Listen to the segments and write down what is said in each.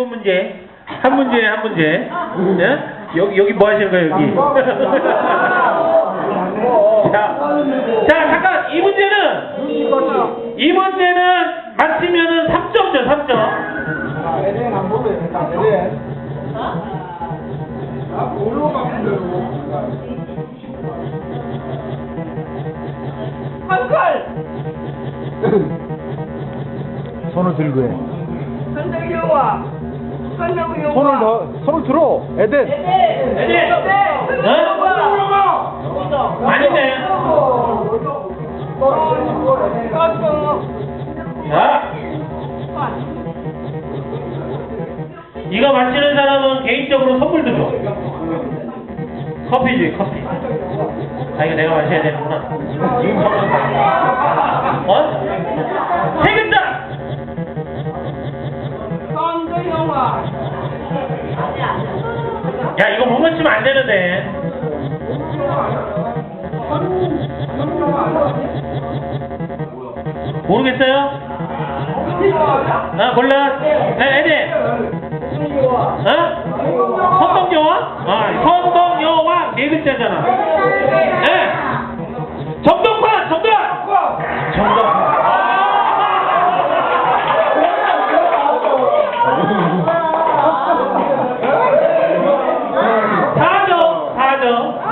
한 문제, 한 문제, 한 문제. 네? 여기 여기 뭐 하시는 거예요 여기? 자, 자 잠깐 이 문제는 이 문제는 맞히면은 3점죠 3점. 에덴 안 보래. 에덴. 아, 뭘로 가면 되고. 한칼 손을 들고 해. 한정 영화 영화 손을 더, 손을 들어. 에덴. 에덴 어? 아닌데. 자, 이거 맞히는 사람은 개인적으로 선물도 줘. 커피지 커피. 아 이거 내가 마셔야 되는구나. 어? 야 이거 못 맞히면 안 되는데. 모르겠어요? 아 몰라? 네, 에디. 어? 선동여왕? 아, 선동여왕 네 글자잖아.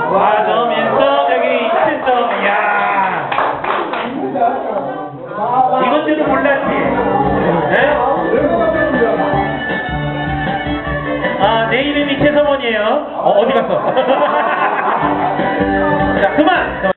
사점, 사점에서 여기 7점. 야, 이건 줄은 몰랐지. 네? 아, 내 이름이 최성원이에요. 어, 어디 갔어?